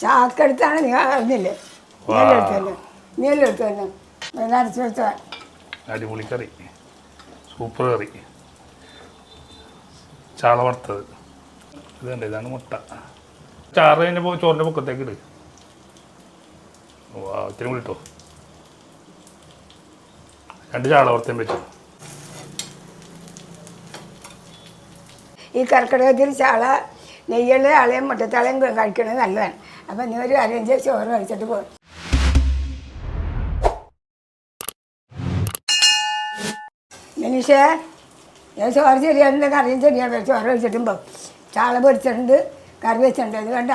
ചാക്കെടുത്താണ് നീ അറിഞ്ഞില്ലേ? നീലെടുത്തല്ലോ നീലെടുത്തല്ലോ അരച്ചു വെച്ചാൽ അടിപൊളി കറി സൂപ്പർ കറി. ചാള വറുത്തത്. ഇത് കണ്ടോ ഇതാണ് മുട്ട. ചാറ് പോ- ചോറിന്റെ പൊക്കത്തേക്ക് ഇട്. വാ ഇത്തിരി കൂടി ഇട്ടോ. രണ്ട് ചാള വറുത്തേം വെച്ചു. ഈ കർക്കിടകത്തിൽ ചാള നെയ്യുള്ള ആളെയും മുട്ടത്താളെയും കഴിക്കണത് നല്ലതാണ്. അപ്പം നീ ഒരു അരഞ്ച് ചോറ് കഴിച്ചിട്ട് പോകും മനീഷേ ഞാൻ ചോറ് ശരിയായിട്ടുണ്ട് കറിയും ശരിയാണ് ചോറ് കഴിച്ചിട്ടും പോകും ചാള പൊരിച്ചിട്ടുണ്ട് കറി വെച്ചിട്ടുണ്ട് ഇത് കണ്ട?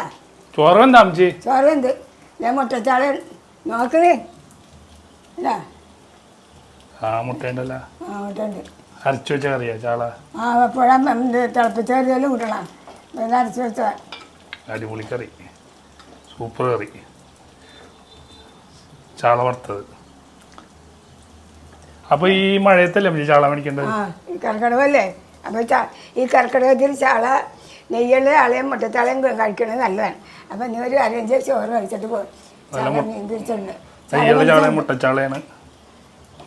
ചോറ് എന്താ അമ്മച്ചി? ചോറ് എന്ത് ഞാൻ മുട്ടച്ചാള നോക്കണേ അല്ല? ആ ആ മുട്ടുണ്ട് അരച്ചു വെച്ച കറിയാ ചാള? ആ എപ്പോഴും തിളപ്പിച്ച കറിയെല്ലാം കൂട്ടണം. അരച്ച് വെച്ചാൽ അടിപൊളി കറി. സൂപ്പർ കറി. ചാള വറുത്തത്. അപ്പൊ ഈ മഴയത്തല്ലേ അമ്മച്ചി ചാള മേടിക്കേണ്ടത്? അപ്പോൾ ചാ ഈ കർക്കിടകത്തിൽ ചാള നെയ്യുള്ള ആളെയും മുട്ടത്താളെയും കഴിക്കണത് നല്ലതാണ്. അപ്പൊ നീ ഒരു അരഞ്ച് ചോറ് കഴിച്ചിട്ട് പോകും ചാള മീൻ പിടിച്ചിട്ടുണ്ട് നെയ്യുള്ള ചാള മുട്ടച്ചാളയാണ്.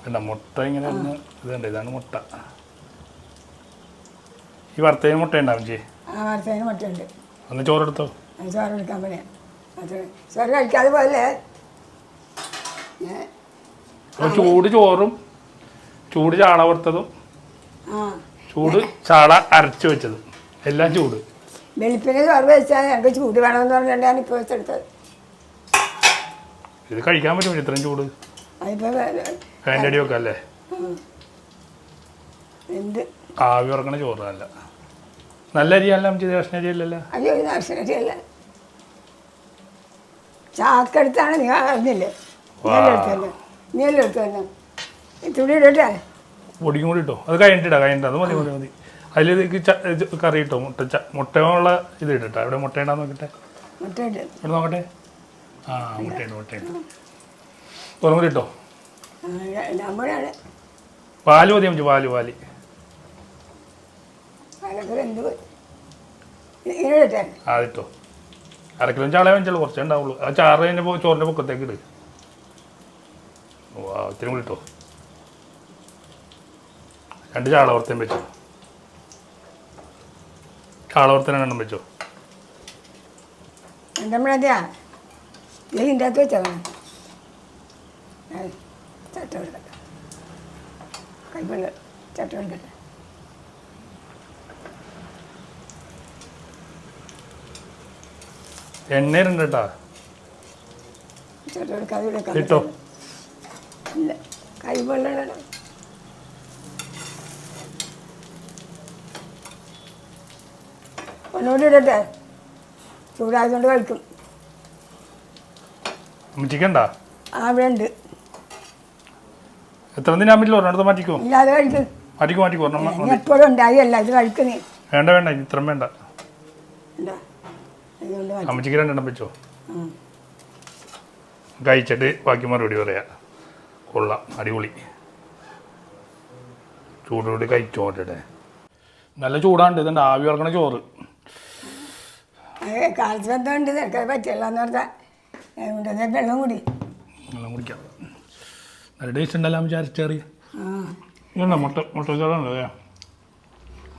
കണ്ട മുട്ട ഇങ്ങനെ ഇതുണ്ട് ഇതാണ് മുട്ട. ഈ വറുത്തതിന് മുട്ട ഉണ്ടാവും ചേ ആ വറുത്തതിന് മുട്ടയുണ്ട്. ഒന്ന് ചോറെടുത്തോ ചോറെടുക്കാൻ പറയാം അത് ചോറ് കഴിക്കാതെ പോലെ. അപ്പോൾ ചൂട് ചോറും ചൂട് ചാള വറുത്തതും ആ. ചൂട് ചാള അരച്ചു വെച്ചതും. എല്ലാം ചൂട്. വെളുപ്പിന് ചോറ് വെച്ചാൽ ഞങ്ങൾക്ക് ചൂട് വേണമെന്ന് പറഞ്ഞിട്ടാണ് ഇപ്പോൾ വെച്ചെടുത്തത്. ഇത് കഴിക്കാൻ പറ്റും ഇത്രയും ചൂട്? അതിപ്പോൾ ഫാന്റെ അടിയൊക്കെ അല്ലേ എന്ത്? ആവി ഉറക്കണ ചോറ് നല്ല. നല്ല അരിയല്ല നമുക്ക് റേഷൻ അരി അല്ലല്ലോ അയ്യോ ഇത് ആവശ്യമല്ല ചാക്കെടുത്താണ് നീ അറിഞ്ഞില്ലേ? നീ എല്ലാം എടുത്തു തന്നെ നീ എല്ലാം എടുത്തു തന്നെ തുണി ഇടട്ടെ. പൊടിയും കൂടി ഇട്ടോ. അത് കഴിഞ്ഞിട്ടാ കഴിഞ്ഞിട്ട്. അത് മതി മതി മതി. അതിലേക്ക് കറി ഇട്ടോ മുട്ട മുട്ടയുള്ള ഇത് ഇവിടെ മുട്ടയുണ്ടാന്ന് നോക്കട്ടെ. മുട്ട ഇവിടെ നോക്കട്ടെ. ആ മുട്ടയുണ്ട് മുട്ടയുണ്ട് തുറന്നു കൂടി ഇട്ടോ? പാൽ മതി അമ്മച്ചി പാൽ പാൽ. ഇടട്ടെ. അതിട്ടോ അര കിലോ വാങ്ങിച്ചാൽ കുറച്ചേ ഉണ്ടാവുള്ളൂ. ആ ചാറ് കഴിഞ്ഞ ചോറിന്റെ പൊക്കത്തേക്ക് ഇട്. ഇത്തിരി കൂടി ഇട്ടോ. രണ്ട് ചാള വെച്ചോ. ചാള വറുത്തേനെ രണ്ടും വെച്ചോ. നമ്മളതെയാ ഇതിന്റെ അകത്ത് എണ്ണ ഉണ്ട് കേട്ടാ ഇട്ടോ ഇല്ല ഒന്നുകൂടി ഇടട്ടെ? ചൂടായതുകൊണ്ട് കഴിക്കും. അമ്മച്ചിക്കണ്ട ആ എത്ര ദിനാൻ പറ്റില്ല ഒരെണ്ണത്ത് മാറ്റിക്കോ? കഴിക്കും. മാറ്റിക്കോ മാറ്റിക്കോ. എപ്പോഴും ഉണ്ടായല്ല ഇത് കഴിക്കുന്നേ വേണ്ട വേണ്ട വേണ്ട. അമ്മച്ചിക്ക് രണ്ടെണ്ണം വെച്ചോ. കഴിച്ചിട്ട് ബാക്കി മറുപടി പറയാം. കൊള്ളാം അടിപൊളി. ചൂടോട് കഴിച്ചോ മറ്റേ നല്ല ചൂടാണ്ട് ഇതുണ്ട് ആവി ഇറങ്ങണ ചോറ്. അത് കാലത്ത് ബന്ധമുണ്ട് നിനക്ക് പറ്റില്ല എന്ന് പറഞ്ഞാൽ വെള്ളം കൂടി. വെള്ളം കുടിക്കാം. നല്ല ടേസ്റ്റ് ഉണ്ടല്ലോ ഇതുണ്ടോ മുട്ട മുട്ട ചോറുണ്ട്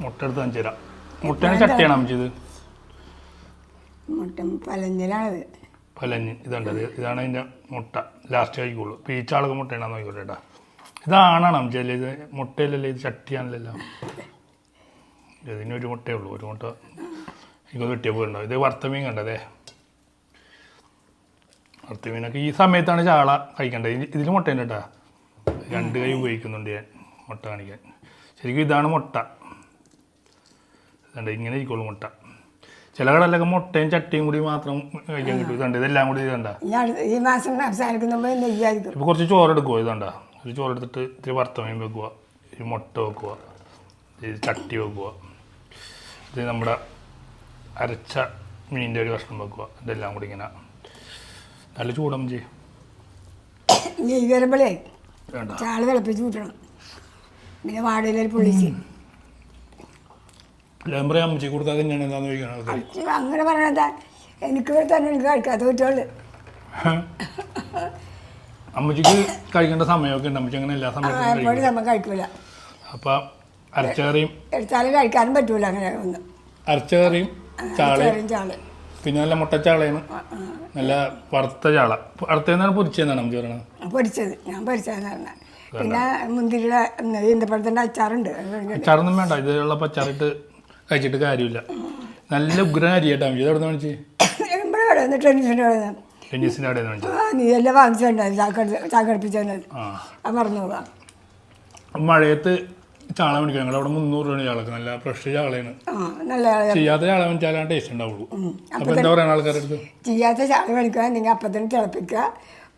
മുട്ട എടുത്ത് കാണിച്ചു തരാം. മുട്ടേനെ ചട്ടിയാണ് അമ്മച്ചി ഇത്. മുട്ട പലഞ്ഞിലാണത് പലഞ്ഞ് ഇതുണ്ടത് ഇതാണ് അതിന്റെ മുട്ട. ലാസ്റ്റ് കഴിക്കുള്ളൂ. ഇപ്പോൾ മുട്ട ചാളക മുട്ടയാണ് നോക്കിക്കോട്ടെ കേട്ടോ ഇതാണാണ് അമ്മച്ചി ഇത് മുട്ടയിലല്ലേ ഇത് ചട്ടിയാണല്ലോ ഇതിനൊരു മുട്ടയേ ഉള്ളൂ. ഒരു മുട്ട എനിക്ക് കിട്ടിയ പോയിട്ടുണ്ടോ ഇത് വറുത്തമീൻ കണ്ടതേ വറുത്തമീനൊക്കെ ഈ സമയത്താണ് ചാള കഴിക്കേണ്ടത്. ഇതിൽ മുട്ടയുണ്ട് കേട്ടോ. രണ്ട് കൈ ഉപയോഗിക്കുന്നുണ്ട് ഞാൻ മുട്ട കാണിക്കാൻ. ശരിക്കും ഇതാണ് മുട്ട. ഇതുണ്ട് ഇങ്ങനെ ഇരിക്കുള്ളൂ മുട്ട. ചില കടലൊക്കെ മുട്ടയും ചട്ടിയും കൂടി മാത്രം കഴിക്കാൻ കിട്ടും. ഇതുണ്ട് ഇതെല്ലാം കൂടി ഇതുണ്ട. ഈ മാസം അവസാനിക്കുമ്പോൾ നെയ്യായിരിക്കും ഇപ്പോൾ കുറച്ച് ചോറ് എടുക്കുക ഇതുണ്ട. ഒരു ചോറ് എടുത്തിട്ട് ഇത്തിരി വറുത്തമീൻ വെക്കുക ഒരു മുട്ട വെക്കുക ഇത് ചട്ടി വെക്കുക ഇത് നമ്മുടെ അരച്ച മീനിന്റെ ഒരു കഷ്ണം വെക്കുക ഇതെല്ലാം കൂടി ഇങ്ങനെ. നല്ല ചൂടം ചെയ്യും നെയ്യ് വരുമ്പോഴേ വേണ്ട. ചാള തിളപ്പിച്ച് കൂട്ടണം. പിന്നെ വാടയിലൊരു പൊള്ളിച്ച് ലേമ്പറ അമ്മച്ചി കൊടുത്താൽ തന്നെയാണ് എന്താണെന്ന് ചോദിക്കണത് അച്ഛൻ അങ്ങനെ പറയണതാ എനിക്ക് ഇവിടെ തന്നെ എനിക്ക് കഴിക്കാത്ത കുട്ടികൾ. അമ്മച്ചിക്ക് കഴിക്കേണ്ട സമയമൊക്കെ ഉണ്ട്. അമ്മച്ചി അങ്ങനെ എല്ലാ സമയത്തും എപ്പോഴും നമ്മൾ കഴിക്കൂല. അപ്പം അരച്ചകറിയും എടുത്താലും കഴിക്കാനും പറ്റൂല അങ്ങനെ ഒന്നും. അരച്ചകറിയും ചാളയും. ചെറിയ ചാൾ പിന്നെ നല്ല മുട്ടച്ചാളയാണ് നല്ല വറുത്ത ചാള. വറുത്തതെന്നാണ് പൊരിച്ചതെന്നാണ് അമ്മച്ചി പറയണത്? പൊരിച്ചത്. ഞാൻ പൊരിച്ചതെന്ന് പറഞ്ഞാൽ പിന്നെ മുന്തിരിയുടെ ഈന്തപ്പഴത്തിന്റെ അച്ചാറുണ്ട്. അത് കഴിഞ്ഞിട്ട് അച്ചാറൊന്നും വേണ്ട. ഇതിലുള്ള പച്ചാറിട്ട് കഴിച്ചിട്ട് കാര്യമില്ല. നല്ല ഉഗ്രൻ അരി കേട്ടോ അമ്മച്ചി ഇതെവിടെ നിന്ന് മേടിച്ച് ഇവിടെ ഇവിടെ നിന്ന് ടെൻഷന്റെ ഇവിടെ നിന്ന് ടെന്നീസിന്റെ അവിടെ ആ നീ എല്ലാം വാങ്ങിച്ചിട്ടുണ്ടായിരുന്നു ചാക്കടുത്ത് ചാക്കടുപ്പിച്ചത് ആ. അത് മറന്നു പോകാം. മഴയത്ത് ചാള മേടിക്കാം ഞങ്ങളുടെ അവിടെ മുന്നൂറ് രൂപയാണ് ചാളക്ക്. നല്ല ഫ്രഷ് ചാളയാണ്. ചെയ്യാത്ത ചാള മേടിച്ചാലാണ് ടേസ്റ്റ് ഉണ്ടാവുള്ളൂ. അപ്പോൾ എന്താ പറയുക ആൾക്കാരുടെ അടുത്ത്? ചെയ്യാത്ത ചാള മേടിക്കുക നിങ്ങൾ തന്നെ തിളപ്പിക്കുക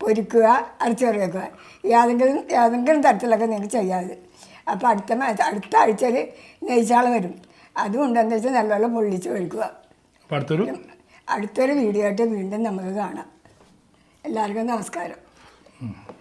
പൊരിക്കുക അരച്ചോറ് വെക്കുക ഏതെങ്കിലും ഏതെങ്കിലും തരത്തിലൊക്കെ നിങ്ങൾ ചെയ്യാതെ അപ്പോൾ അടുത്ത അടുത്ത ആഴ്ചയിൽ നെയ്ച്ചാള വരും. അതും ഉണ്ടെന്ന് വെച്ചാൽ നല്ലപോലെ പൊള്ളിച്ച് ഒഴിക്കുക. അപ്പോൾ അടുത്തൊരു? അടുത്തൊരു വീഡിയോ ആയിട്ട് വീണ്ടും നമുക്ക് കാണാം. എല്ലാവർക്കും നമസ്കാരം.